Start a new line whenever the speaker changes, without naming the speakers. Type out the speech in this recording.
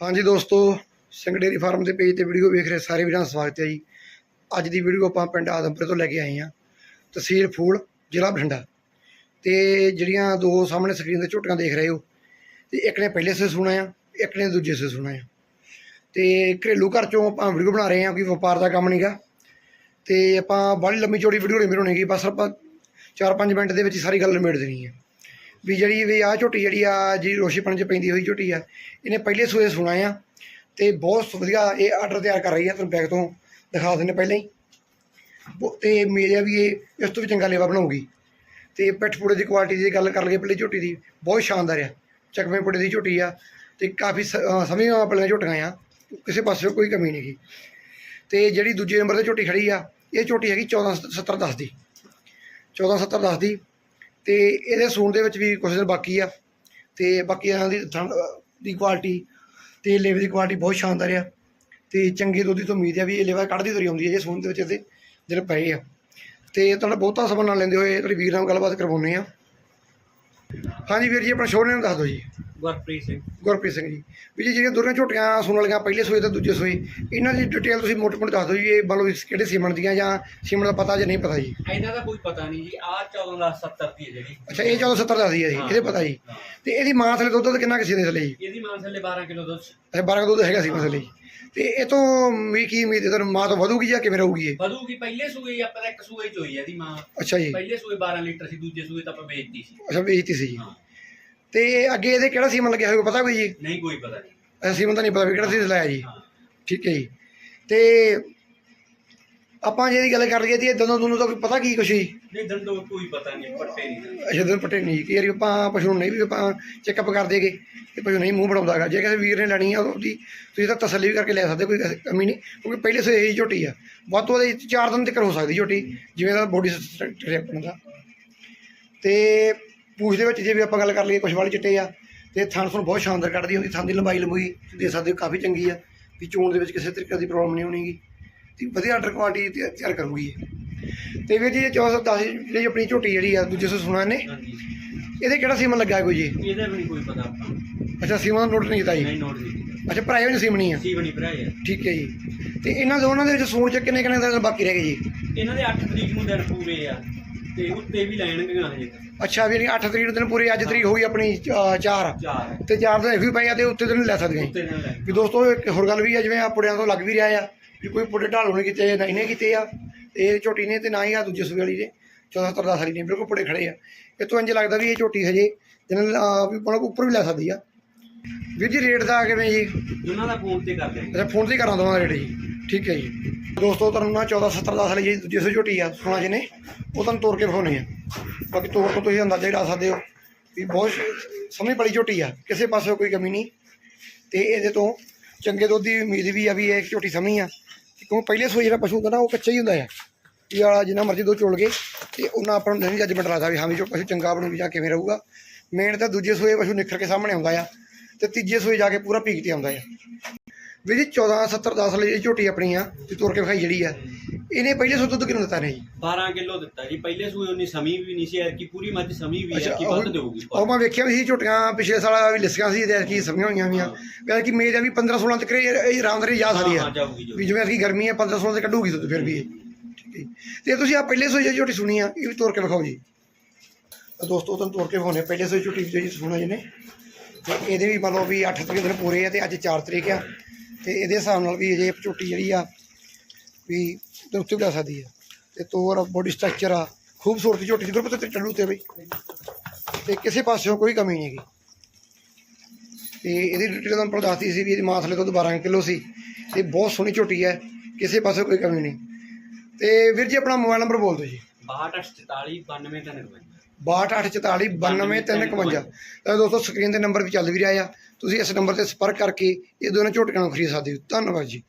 ਹਾਂਜੀ ਦੋਸਤੋ, Singh dairy farm ਦੇ ਪੇਜ ਤੇ ਵੀਡੀਓ ਵੇਖ ਰਹੇ ਸਾਰੇ ਵੀਰਾਂ ਦਾ ਸਵਾਗਤ ਹੈ ਜੀ। ਅੱਜ ਦੀ ਵੀਡੀਓ ਆਪਾਂ ਪਿੰਡ ਆਦਮਪੁਰ ਤੋਂ ਲੈ ਕੇ ਆਏ ਹਾਂ, ਤਹਿਸੀਲ ਫੂਲ, ਜ਼ਿਲ੍ਹਾ ਬਠਿੰਡਾ। ਤੇ ਜਿਹੜੀਆਂ ਦੋ ਸਾਹਮਣੇ ਸਕਰੀਨ ਤੇ ਝੋਟੀਆਂ ਦੇਖ ਰਹੇ ਹੋ, ਤੇ ਇੱਕ ਨੇ ਪਹਿਲੇ ਸੇ ਸੁਣਾ ਆ, ਇੱਕ ਨੇ ਦੂਜੇ ਸੇ ਸੁਣਾ ਆ। ਤੇ ਘਰੇਲੂ ਘਰ ਚੋਂ ਆਪਾਂ ਵੀਡੀਓ ਬਣਾ ਰਹੇ ਹਾਂ, ਕੋਈ ਵਪਾਰ ਦਾ ਕੰਮ ਨਹੀਂਗਾ ਤੇ ਆਪਾਂ ਬੜੀ ਲੰਮੀ ਚੌੜੀ ਵੀਡੀਓ ਨਹੀਂ ਬਣਾਉਣੀਗੀ ਬਸ ਆਪਾਂ 4-5 ਮਿੰਟ ਦੇ ਵਿੱਚ ਸਾਰੀ ਗੱਲ ਨਿਬੇੜ ਦੇਣੀ ਹੈ। ਵੀ ਜਿਹੜੀ ਵੀ ਆਹ ਝੋਟੀ ਜਿਹੜੀ ਆ, ਜਿਹੜੀ ਰੋਸ਼ੀਪਣ ਚ ਪੈਂਦੀ ਹੋਈ ਝੋਟੀ ਆ, ਇਹਨੇ ਪਹਿਲੇ ਸੂਏ ਸੁਣਾ ਆ ਤੇ ਬਹੁਤ ਵਧੀਆ ਇਹ ਆਰਡਰ ਤਿਆਰ ਕਰ ਰਹੀ ਆ, ਤੁਹਾਨੂੰ ਬੈਗ ਤੋਂ ਦਿਖਾ ਦਿੰਦੇ ਪਹਿਲਾਂ ਹੀ। ਬਹੁ- ਤੇ ਮੇਰੇ ਵੀ ਇਹ ਇਸ ਤੋਂ ਵੀ ਚੰਗਾ ਲੇਵਾ ਬਣਾਉਗੀ ਤੇ ਪਿੱਠ ਪੂੜੇ ਦੀ ਕੁਆਲਿਟੀ ਦੀ ਗੱਲ ਕਰ ਲਈਏ ਪਹਿਲੇ ਝੋਟੀ ਦੀ, ਬਹੁਤ ਸ਼ਾਨਦਾਰ ਆ। ਚਕਵੇਂ ਪੂੜੇ ਦੀ ਝੋਟੀ ਆ ਤੇ ਕਾਫੀ ਸ- ਅਹ ਸਮੇਂ ਆਪਣੀਆਂ ਝੋਟੀਆਂ ਆ, ਕਿਸੇ ਪਾਸੇ ਕੋਈ ਕਮੀ ਨਹੀਂ ਗੀ ਤੇ ਜਿਹੜੀ ਦੂਜੇ ਨੰਬਰ ਤੇ ਝੋਟੀ ਖੜੀ ਆ, ਇਹ ਝੋਟੀ ਹੈਗੀ 14 70 10 ਦੀ। 14 70 10 ਦੀ। ਤੇ ਇਹਦੇ ਸੂਣ ਦੇ ਵਿੱਚ ਵੀ ਕੁਝ ਦਿਨ ਬਾਕੀ ਆ ਤੇ ਬਾਕੀ ਇਹਨਾਂ ਦੀ ਠੰਡ ਦੀ ਕੁਆਲਿਟੀ ਤੇ ਲੇਵੇ ਦੀ ਕੁਆਲਿਟੀ ਬਹੁਤ ਸ਼ਾਨਦਾਰ ਆ ਤੇ ਚੰਗੀ ਦੁੱਧ ਦੀ ਉਮੀਦ ਆ ਵੀ ਇਹ ਲੇਵਾ ਕੱਢਦੀ ਤੁਰੀ ਆਉਂਦੀ ਹੈ ਜੇ ਸੂਣ ਦੇ ਵਿੱਚ ਇਹਦੇ ਜਿਹੜੇ ਪਏ ਆ। ਤੇ ਤੁਹਾਡਾ ਬਹੁਤਾ ਸਮਾਂ ਨਾ ਲੈਂਦੇ ਹੋਏ ਤੁਹਾਡੀ ਵੀਰ ਨਾਲ ਗੱਲਬਾਤ ਕਰਵਾਉਂਦੇ ਆ। ਹਾਂਜੀ ਵੀਰ ਜੀ ਆਪਣਾ ਸ਼ੋਅ ਨੇਮ ਦੱਸ ਦਿਓ ਜੀ।
ਗੁਰਪ੍ਰੀਤ ਸਿੰਘ।
ਗੁਰਪ੍ਰੀਤ ਸਿੰਘ ਜੀ। ਵੀ ਜੀ ਜਿਹੜੀਆਂ ਦੋਨਾਂ ਝੋਟੀਆਂ ਸੁਣਨ ਵਾਲੀਆਂ ਪਹਿਲੇ ਸੂਏ ਤੇ ਦੂਜੇ ਸੂਏ ਇਹਨਾਂ ਦੀ ਡਿਟੇਲ ਤੁਸੀਂ ਮੋਟੇ-ਮੋਟੇ ਦੱਸ ਦਿਓ ਜੀ ਇਹ ਵੀ ਕਿਹੜੇ ਸੀਮਨ ਦੀਆਂ ਜਾਂ ਸੀਮਨ ਦਾ ਪਤਾ ਜਾਂ ਨਹੀਂ ਪਤਾ ਜੀ?
ਇਹਦਾ ਤਾਂ ਕੋਈ ਪਤਾ ਨਹੀਂ ਜੀ ਆ 14 ਦਾ 70 ਦੀ ਹੈ ਜਿਹੜੀ।
ਅੱਛਾ ਇਹ 1470 ਦੱਸਦੀ ਹੈ ਜੀ ਇਹਦੇ ਪਤਾ ਜੀ। ਤੇ ਇਹਦੀ ਮਾਂ ਥਲੇ ਦੁੱਧ ਕਿੰਨਾ ਕਿਸੇ ਦੇ ਥਲੇ ਜੀ?
ਇਹਦੀ ਮਾਂ ਥੱਲੇ 12 ਕਿਲੋ ਦੁੱਧ
ਇਹ 12 ਦੁੱਧ ਹੈਗਾ ਸੀ ਮਸਲੇ ਜੀ। ਤੇ ਇਹ ਤੋਂ ਵੀ ਕੀ ਉਮੀਦ ਹੈ? ਤੁਹਾਨੂੰ ਮਾਂ ਤੋਂ ਵਧੂਗੀ ਜਾਂ ਕਿਵੇਂ ਰਹੂਗੀ ਇਹ?
ਵਧੂਗੀ ਪਹਿਲੇ ਸੂਏ ਹੀ ਆਪਾਂ ਤਾਂ ਇੱਕ ਸੂਏ ਚ ਹੋਈ ਹੈ ਇਹਦੀ ਮਾਂ।
ਅੱਛਾ ਜੀ।
ਪਹਿਲੇ ਸੂਏ 12 ਲੀਟਰ ਸੀ ਦੂਜੇ ਸੂਏ ਤਾਂ ਆਪਾਂ ਵੇਚਦੀ ਸੀ।
ਅੱਛਾ ਵੇਚਤੀ ਸੀ ਜੀ।
ਹਾਂ।
ਤੇ ਅੱਗੇ ਇਹਦੇ ਕਿਹੜਾ ਸੀਮਨ ਲੱਗਿਆ ਹੋਊਗਾ ਪਤਾ ਕੋਈ ਜੀ?
ਨਹੀਂ ਕੋਈ ਪਤਾ ਨਹੀਂ।
ਸੀਮਨ ਤਾਂ ਨਹੀਂ ਪਤਾ ਵੀ ਕਿਹੜਾ ਸੀ ਲਾਇਆ ਜੀ। ਠੀਕ ਹੈ ਜੀ। ਤੇ ਆਪਾਂ ਜਿਹਦੀ ਗੱਲ ਕਰ ਲਈਏ ਤੇ ਇਹ ਦੋਨੋਂ ਦੋਨੋਂ ਤਾਂ ਕੋਈ ਪਤਾ ਕੀ ਕੁਛ ਜੀ
ਨਹੀਂ ਦੰਦੋ ਕੋਈ ਪਤਾ ਨਹੀਂ ਪੱਟੇ ਨਹੀਂ
ਅੱਛਾ ਦਿਨ ਪੱਟੇ ਨਹੀਂ। ਕਿ ਯਾਰ ਆਪਾਂ ਪਸ਼ੂ ਨੂੰ ਨਹੀਂ ਵੀ ਆਪਾਂ ਚੈੱਕਅਪ ਕਰ ਦੇਗੇ ਤੇ ਪਸ਼ੂ ਨਹੀਂ ਮੂੰਹ ਬਣਾਉਂਦਾਗਾ ਜੇ ਕਿਸੇ ਵੀਰ ਨੇ ਲੈਣੀ ਆ ਉਹਦੀ ਤੁਸੀਂ ਤਾਂ ਤਸੱਲੀ ਵੀ ਕਰਕੇ ਲੈ ਸਕਦੇ ਕੋਈ ਕਮੀ ਨਹੀਂ। ਕਿਉਂਕਿ ਪਹਿਲੇ ਸੇ ਇਹੀ ਝੋਟੀ ਆ। ਵੱਧ ਤੋਂ ਵੱਧ 4 ਦਿਨ ਤੱਕ ਹੋ ਸਕਦੀ ਝੋਟੀ ਜਿਵੇਂ ਦਾ ਬੋਡੀ ਸਟਰਕਚਰ ਹੈ ਆਪਣਾ ਦਾ ਤੇ ਪੂਛ ਦੇ ਵਿੱਚ ਜੇ ਵੀ ਆਪਾਂ ਗੱਲ ਕਰ ਲਈਏ ਕੁਛ ਵਾਲੇ ਚਿੱਟੇ ਆ ਤੇ ਥਣ ਥਣ ਬਹੁਤ ਸ਼ਾਨਦਾਰ ਕੱਢਦੀ ਹੁੰਦੀ ਥਣ ਦੀ ਲੰਬਾਈ ਲੰਬੂਈ ਦੇ ਸਕਦੇ ਹੋ ਕਾਫੀ ਚੰਗੀ ਆ ਵੀ ਚੋਣ ਦੇ ਵਿੱਚ ਕਿਸੇ ਤਰੀਕੇ ਦੀ ਪ੍ਰੋਬਲਮ ਨਹੀਂ ਹੋਣੀਗੀ ਤੇ ਵਧੀਆ ਆਰਡਰ ਕੁਆਲਿਟੀ ਤਿਆ- ਤਿਆਰ ਕਰੂਗੀ। ਤੇ ਵੀਰ ਜੀ ਇਹ 1410 ਜਿਹੜੀ ਆਪਣੀ ਝੋਟੀ ਜਿਹੜੀ ਆ ਦੂਜੇ ਸੋ ਸੁਣਾ ਨੇ। ਇਹਦੇ ਕਿਹੜਾ ਸੀਮਨ ਲੱਗਾ ਕੋਈ ਜੀ?
ਇਹਦਾ ਵੀ ਨਹੀਂ ਕੋਈ ਪਤਾ ਆਪਾਂ।
ਅੱਛਾ ਸੀਮਨ ਦਾ ਨੋਟ ਨਹੀਂ ਕੀਤਾ ਜੀ?
ਨਹੀਂ ਨੋਟ ਨਹੀਂ ਕੀਤਾ
ਅੱਛਾ ਭਰਾਏ ਹੋਏ ਸੀਮਨੀ ਆ?
ਸੀ ਬਣੀ ਭਰਾਏ ਆ।
ਠੀਕ ਹੈ ਜੀ। ਤੇ ਇਹਨਾਂ ਦੋਨਾਂ ਦੇ ਵਿੱਚ ਸੂਣ ਚ ਕਿੰਨੇ ਕਿੰਨੇ ਦਿਨ ਬਾਕੀ ਰਹਿ ਗਏ ਜੀ?
ਇਹਨਾਂ ਦੇ 8 ਤਰੀਕ ਨੂੰ ਦਿਨ ਪੂਰੇ ਆ ਤੇ ਉੱਤੇ ਵੀ ਲੈਣਗੇ ਹਜੇ
ਅੱਛਾ ਵੀ 8 ਤਰੀਕ ਨੂੰ ਦਿਨ ਪੂਰੇ ਅੱਜ ਤਰੀਕ ਹੋਈ ਆਪਣੀ 4
ਚਾਰ।
ਤੇ 4 ਦਿਨ ਇਹ ਵੀ ਆ ਤੇ ਉੱਤੇ ਦਿਨ ਲੈ ਸਕਦੇ
ਲੈ।
ਵੀ ਦੋਸਤੋ ਇੱਕ ਹੋਰ ਗੱਲ ਵੀ ਆ ਜਿਵੇਂ ਆ ਪੁੜਿਆਂ ਤੋਂ ਲੱਗ ਵੀ ਰਿਹਾ ਆ। ਵੀ ਕੋਈ ਪੁੜੇ ਢਾਲ ਹੋਣੇ ਕੀਤੇ ਨੇ ਕੀਤੇ ਆ ਇਹ ਝੋਟੀ ਨੇ ਤੇ ਨਾ ਹੀ ਆ ਦੂਜੇ ਸੂਏ ਵਾਲੀ ਦੇ 14 ਤਰਦਾ ਸਾਲੀ ਨੇ ਬਿਲਕੁਲ ਪੁੜੇ ਖੜੇ ਆ। ਇਹ ਤੋਂ ਇੰਜ ਲੱਗਦਾ ਵੀ ਇਹ ਝੋਟੀ ਹਜੇ ਜਿਹਨਾਂ ਵੀ ਮਤਲਬ ਉੱਪਰ ਵੀ ਲੈ ਸਕਦੀ ਆ। ਵੀਰ ਜੀ ਰੇਟ ਦਾ ਕਿਵੇਂ ਜੀ?
ਦੋਨਾਂ ਦਾ ਫੋਨ ਤੇ ਕਰ ਦੇਣਗੇ
ਅੱਛਾ ਫੋਨ ਤੇ ਹੀ ਕਰਾਂ ਦਵਾਂ ਰੇਟ ਜੀ। ਠੀਕ ਹੈ ਜੀ। ਦੋਸਤੋ ਤੁਹਾਨੂੰ ਨਾ 14 70 10 ਵਾਲੀ ਜਿਹੜੀ ਦੂਜੀ ਸੌ ਝੋਟੀ ਆ ਸੋਨਾ ਜੀ ਨੇ ਉਹ ਤੁਹਾਨੂੰ ਤੋੜ ਕੇ ਵਿਖਾਉਣੀ ਆ। ਬਾਕੀ ਤੋੜ ਤੋਂ ਤੁਸੀਂ ਅੰਦਾਜ਼ਾ ਹੀ ਲਾ ਸਕਦੇ ਹੋ ਵੀ ਬਹੁਤ ਸਮਝ ਬੜੀ ਝੋਟੀ ਆ ਕਿਸੇ ਪਾਸੇ ਕੋਈ ਕਮੀ ਨਹੀਂ। ਤੇ ਇਹਦੇ ਤੋਂ ਚੰਗੇ ਦੁੱਧ ਦੀ ਉਮੀਦ ਵੀ ਆ ਵੀ ਇਹ ਝੋਟੀ ਸਮੀ ਆ। ਕਿਉਂਕਿ ਪਹਿਲੇ ਸੋਈ ਜਿਹੜਾ ਪਸ਼ੂ ਹੁੰਦਾ ਨਾ, ਉਹ ਕੱਚਾ ਹੀ ਹੁੰਦਾ ਆ। ਵੀ ਵਾਲਾ ਜਿੰਨਾ ਮਰਜ਼ੀ ਦੋ ਚੋਲ ਗਏ ਤੇ ਉਹਨਾਂ ਆਪਾਂ ਨੂੰ ਨਹੀਂ ਜੱਜਮੈਂਟ ਲੱਗਦਾ ਵੀ ਹਾਂ ਵੀ ਜੋ ਪਸ਼ੂ ਚੰਗਾ ਬਣੂ ਜਾਂ ਕਿਵੇਂ ਰਹੂਗਾ। ਮੇਨ ਤਾਂ ਦੂਜੇ ਸੋਏ ਪਸ਼ੂ ਨਿਖਰ ਕੇ ਸਾਹਮਣੇ ਆਉਂਦਾ ਆ, ਤੇ ਤੀਜੇ ਸੋਏ ਜਾ ਕੇ ਪੂਰਾ ਪੀਕ ਤੇ ਆਉਂਦਾ ਆ। ਵੀ ਜੀ 14 70 10 ਲਈ ਇਹ ਝੋਟੀ ਆਪਣੀ ਆ, ਤੇ ਤੁਰ ਕੇ ਵਿਖਾਈ ਜਿਹੜੀ ਆ। ਇਹਨੇ ਪਹਿਲੇ ਸੋ ਦੁੱਧ ਕਿੰਨਾ ਦਿੱਤਾ ਨੇ ਜੀ
12 ਕਿਲੋ ਦਿੱਤਾ ਜੀ। ਪਹਿਲੇ ਸੂਏ ਉਨੀ ਸਮੀ ਵੀ ਨਹੀਂ ਸੀ ਐਰਕੀ ਪੂਰੀ ਮੱਝ ਸਮੀ ਵੀ ਹੈ ਕਿ
ਉਹ-
ਵੱਧ ਦੇਊਗੀ।
ਉਹ ਮੈਂ ਵੇਖਿਆ ਵੀ ਸੀ ਝੋਟੀਆਂ ਪਿਛਲੇ ਸਾਲ ਵੀ ਲਿਸੀਆਂ ਸੀ ਤੇ ਕੀ ਸਮੀਆਂ ਹੋਈਆਂ ਵੀਆਂ ਵੀ ਕਿ ਮੇਰੇ ਵੀ 15 16 ਤੱਕ ਇਹ ਇਹ ਆਰਾਮਦਾਰੀ ਜਾ ਸਕਦੀ
ਹਾਂ
ਵੀ ਜਿਵੇਂ ਅਸੀਂ ਗਰਮੀ ਆ 15 16 ਤੇ ਕੱਢੂਗੀ ਦੁੱਧ ਫਿਰ ਵੀ ਇਹ। ਠੀਕ ਹੈ ਜੀ। ਤੇ ਤੁਸੀਂ ਆ ਪਹਿਲੇ ਜਿਹੜੀ ਝੋਟੀ ਸੁਣੀ ਆ ਇਹ ਵੀ ਤੋੜ ਕੇ ਵਿਖਾਓ ਜੀ। ਦੋਸਤੋ ਤੁਹਾਨੂੰ ਤੋੜ ਕੇ ਵਿਖਾਉਣੇ ਪਹਿਲੇ ਸੋਈ ਝੋਟੀ ਜਿਹੜੀ ਸੁਣਾ ਜੀ ਨੇ ਤੇ ਇਹਦੇ ਵੀ ਮੰਨ ਲਓ ਵੀ 8 ਤਰੀਕ ਦਿਨ ਪੂਰੇ ਆ ਤੇ ਅੱਜ 4 ਤਰੀਕ ਆ। ਤੇ ਇਹਦੇ ਹਿਸਾਬ ਨਾਲ ਵੀ ਅਜੇ ਝੋਟੀ ਜਿਹੜੀ ਆ ਵੀ ਤੇ ਉੱਤੇ ਵੀ ਜਾ ਸਕਦੀ ਆ ਤੇ ਤੋਰ ਬੋਡੀ ਸਟਰਕਚਰ ਆ, ਖੂਬਸੂਰਤੀ ਝੋਟੀ ਦੀ ਗੁਰਪਤ ਤੇ ਟੱਲੂ ਤੇ ਬਈ। ਤੇ ਕਿਸੇ ਪਾਸਿਓਂ ਕੋਈ ਕਮੀ ਨਹੀਂ ਹੈਗੀ। ਤੇ ਇਹਦੀ ਡਿਟੇਲ ਤੁਹਾਨੂੰ ਆਪਾਂ ਦੱਸਤੀ ਸੀ ਵੀ ਇਹਦੀ ਮਾਂ ਥਲੇ ਦੁੱਧ 12 ਕਿਲੋ ਸੀ। ਤੇ ਬਹੁਤ ਸੋਹਣੀ ਝੋਟੀ ਹੈ, ਕਿਸੇ ਪਾਸੇ ਕੋਈ ਕਮੀ ਨਹੀਂ ਤੇ ਵੀਰ ਜੀ, ਆਪਣਾ ਮੋਬਾਈਲ ਨੰਬਰ ਬੋਲ ਦਿਓ ਜੀ।
6244 92395
6284 92351 ਤਾਂ ਦੋਸਤੋ ਸਕਰੀਨ ਤੇ ਨੰਬਰ ਵੀ ਚੱਲ ਵੀ ਰਿਹਾ ਆ। ਤੁਸੀਂ ਇਸ ਨੰਬਰ ਤੇ ਸੰਪਰਕ ਕਰਕੇ ਇਹ ਦੋਨੋਂ ਝੋਟੀਆਂ ਨੂੰ ਖਰੀਦ ਸਕਦੇ ਹੋ। ਧੰਨਵਾਦ ਜੀ।